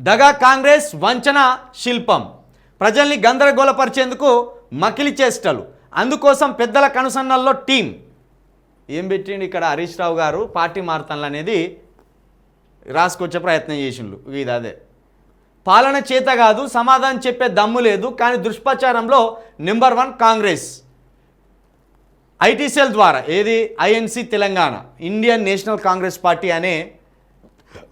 దగా కాంగ్రెస్ వంచన శిల్పం. ప్రజల్ని గందరగోళపరిచేందుకు మకిలి చేష్టలు. అందుకోసం పెద్దల కనుసన్నల్లో టీం. ఏం పెట్టిండు ఇక్కడ హరీష్ రావు గారు? పార్టీ మారుతాను అనేది రాసుకొచ్చే ప్రయత్నం చేసిండు. ఇది అదే. పాలన చేత కాదు సమాధానం చెప్పే దమ్ము లేదు కానీ దుష్ప్రచారంలో number one Congress. IT cell ద్వారా ఏది? INC Telangana. Indian national Congress party అనే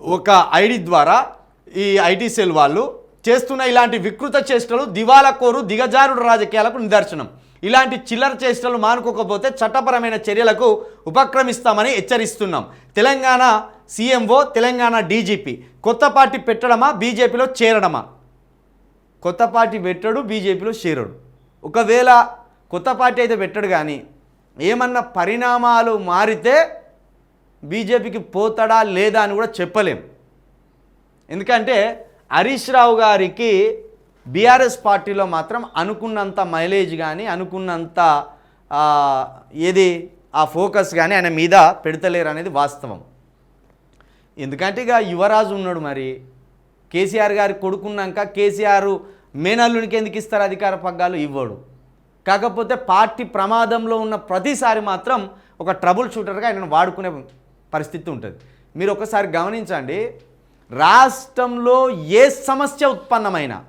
ఒక ఐడి ద్వారా ఈ ఐటీ సెల్ వాళ్ళు చేస్తున్న ఇలాంటి వికృత చేష్టలు దివాలా కోరు దిగజారుడు రాజకీయాలకు నిదర్శనం. ఇలాంటి చిల్లర చేష్టలు మానుకోకపోతే చట్టపరమైన చర్యలకు ఉపక్రమిస్తామని హెచ్చరిస్తున్నాం. Telangana CMO Telangana DGP. కొత్త పార్టీ పెట్టడమా బీజేపీలో చేరడమా? కొత్త పార్టీ పెట్టడు బీజేపీలో చేరడు. ఒకవేళ కొత్త పార్టీ అయితే పెట్టడు కానీ ఏమన్నా పరిణామాలు మారితే బీజేపీకి పోతాడా లేదా అని కూడా చెప్పలేం. ఎందుకంటే హరీష్ రావు గారికి బీఆర్ఎస్ పార్టీలో మాత్రం అనుకున్నంత మైలేజ్ కానీ అనుకున్నంత ఏది ఆ ఫోకస్ కానీ ఆయన మీద పెడతలేరు అనేది వాస్తవం. ఎందుకంటే ఇక యువరాజు ఉన్నాడు మరి. కేసీఆర్ గారి కొడుకున్నాక కేసీఆర్ మేనల్లునికి ఎందుకు ఇస్తారు అధికార పగ్గాలు? ఇవ్వడు. కాకపోతే పార్టీ ప్రమాదంలో ఉన్న ప్రతిసారి మాత్రం ఒక ట్రబుల్ షూటర్గా ఆయనను వాడుకునే పరిస్థితి ఉంటుంది. మీరు ఒకసారి గమనించండి. రాష్ట్రంలో ఏ సమస్య ఉత్పన్నమైనా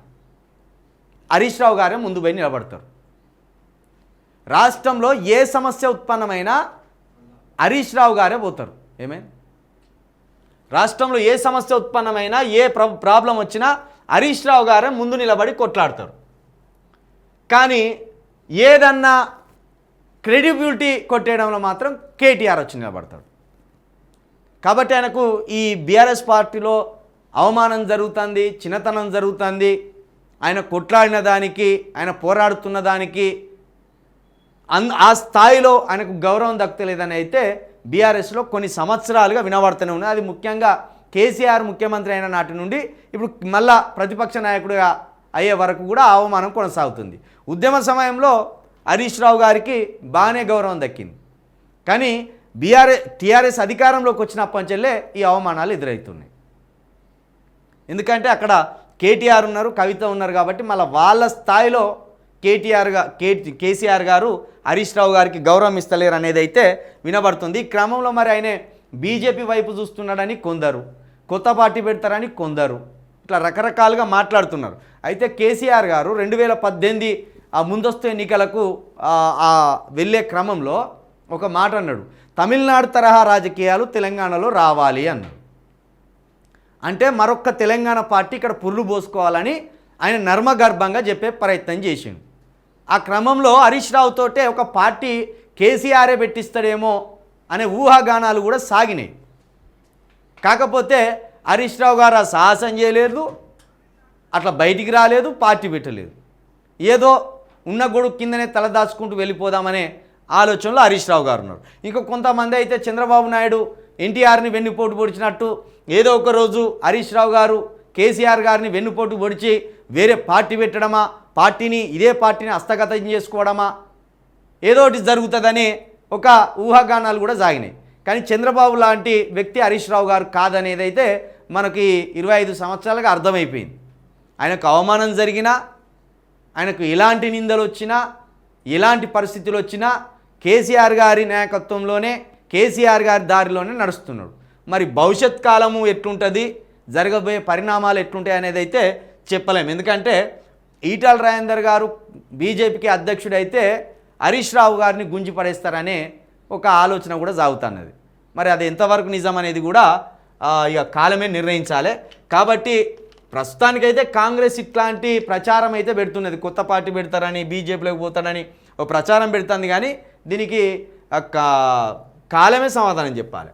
హరీష్ రావు గారే ముందు పోయి నిలబడతారు. రాష్ట్రంలో ఏ సమస్య ఉత్పన్నమైనా హరీష్ రావు గారే పోతారు. ఏమే? రాష్ట్రంలో ఏ సమస్య ఉత్పన్నమైనా ఏ ప్రాబ్లం వచ్చినా హరీష్ రావు గారే ముందు నిలబడి కొట్లాడతారు. కానీ ఏదన్నా క్రెడిబిలిటీ కొట్టేయడంలో మాత్రం కేటీఆర్ వచ్చి నిలబడతాడు. కాబట్టి ఆయనకు ఈ బీఆర్ఎస్ పార్టీలో అవమానం జరుగుతుంది చిన్నతనం జరుగుతుంది. ఆయన కొట్లాడిన దానికి ఆయన పోరాడుతున్న దానికి అన్ ఆ స్థాయిలో ఆయనకు గౌరవం దక్కలేదని అయితే బీఆర్ఎస్లో కొన్ని సంవత్సరాలుగా వినబడుతూనే ఉన్నాయి. అది ముఖ్యంగా కేసీఆర్ ముఖ్యమంత్రి అయిన నాటి నుండి ఇప్పుడు మళ్ళా ప్రతిపక్ష నాయకుడిగా అయ్యే వరకు కూడా అవమానం కొనసాగుతుంది. ఉద్యమ సమయంలో హరీష్ రావు గారికి బాగానే గౌరవం దక్కింది. కానీ బీఆర్ఎస్ టీఆర్ఎస్ అధికారంలోకి వచ్చినప్పటి నుంచెల్లే ఈ అవమానాలు ఎదురవుతున్నాయి. ఎందుకంటే అక్కడ కేటీఆర్ ఉన్నారు కవిత ఉన్నారు కాబట్టి మళ్ళీ వాళ్ళ స్థాయిలో కేటీఆర్గా కే కేసీఆర్ గారు హరీష్ రావు గారికి గౌరవం ఇస్తలేరు అనేది అయితే వినబడుతుంది. ఈ క్రమంలో మరి ఆయన బీజేపీ వైపు చూస్తున్నాడని కొందరు కొత్త పార్టీ పెడతారని కొందరు ఇట్లా రకరకాలుగా మాట్లాడుతున్నారు. అయితే కేసీఆర్ గారు రెండు వేల పద్దెనిమిది ఆ ముందస్తు ఎన్నికలకు వెళ్ళే క్రమంలో ఒక మాట అన్నాడు. తమిళనాడు తరహా రాజకీయాలు తెలంగాణలో రావాలి అన్నారు అంటే మరొక్క తెలంగాణ పార్టీ ఇక్కడ పుర్రు పోసుకోవాలని ఆయన నర్మగర్భంగా చెప్పే ప్రయత్నం చేసిండు. ఆ క్రమంలో హరీష్ రావుతోటే ఒక పార్టీ కేసీఆరే పెట్టిస్తాడేమో అనే ఊహాగానాలు కూడా సాగినాయి. కాకపోతే హరీష్ రావు గారు ఆ సాహసం చేయలేదు అట్లా బయటికి రాలేదు పార్టీ పెట్టలేదు. ఏదో ఉన్న గొడుగు కిందనే తలదాచుకుంటూ వెళ్ళిపోదామనే ఆలోచనలో హరీష్ రావు గారు ఉన్నారు. ఇంకా కొంతమంది అయితే చంద్రబాబు నాయుడు ఎన్టీఆర్ని వెన్నుపోటు పొడిచినట్టు ఏదో ఒక రోజు హరీష్ రావు గారు కేసీఆర్ గారిని వెన్నుపోటు పొడిచి వేరే పార్టీ పెట్టడమా పార్టీని ఇదే పార్టీని హస్తగతం చేసుకోవడమా? ఏదో ఒకటి జరుగుతుందని ఒక ఊహాగానాలు కూడా సాగినాయి. కానీ చంద్రబాబు లాంటి వ్యక్తి హరీష్ రావు గారు కాదనేది అయితే మనకి ఇరవై ఐదు సంవత్సరాలుగా అర్థమైపోయింది. ఆయనకు అవమానం జరిగినా ఆయనకు ఎలాంటి నిందలు వచ్చినా ఎలాంటి పరిస్థితులు వచ్చినా కేసీఆర్ గారి నాయకత్వంలోనే కేసీఆర్ గారి దారిలోనే నడుస్తున్నాడు. మరి భవిష్యత్ కాలము ఎట్లుంటుంది? జరగబోయే పరిణామాలు ఎట్లుంటాయి అనేది అయితే చెప్పలేము ఎందుకంటే ఈటల రాజేందర్ గారు బీజేపీకి అధ్యక్షుడైతే హరీష్ రావు గారిని గుంజి పడేస్తారనే ఒక ఆలోచన కూడా సాగుతున్నది. మరి అది ఎంతవరకు నిజం అనేది కూడా ఇక కాలమే నిర్ణయించాలి. కాబట్టి ప్రస్తుతానికైతే కాంగ్రెస్ ఇట్లాంటి ప్రచారం అయితే పెడుతున్నది. కొత్త పార్టీ పెడతారని బీజేపీలోకి పోతారని ఒక ప్రచారం పెడుతుంది. కానీ దీనికి కాలమే సమాధానం చెప్పాలి.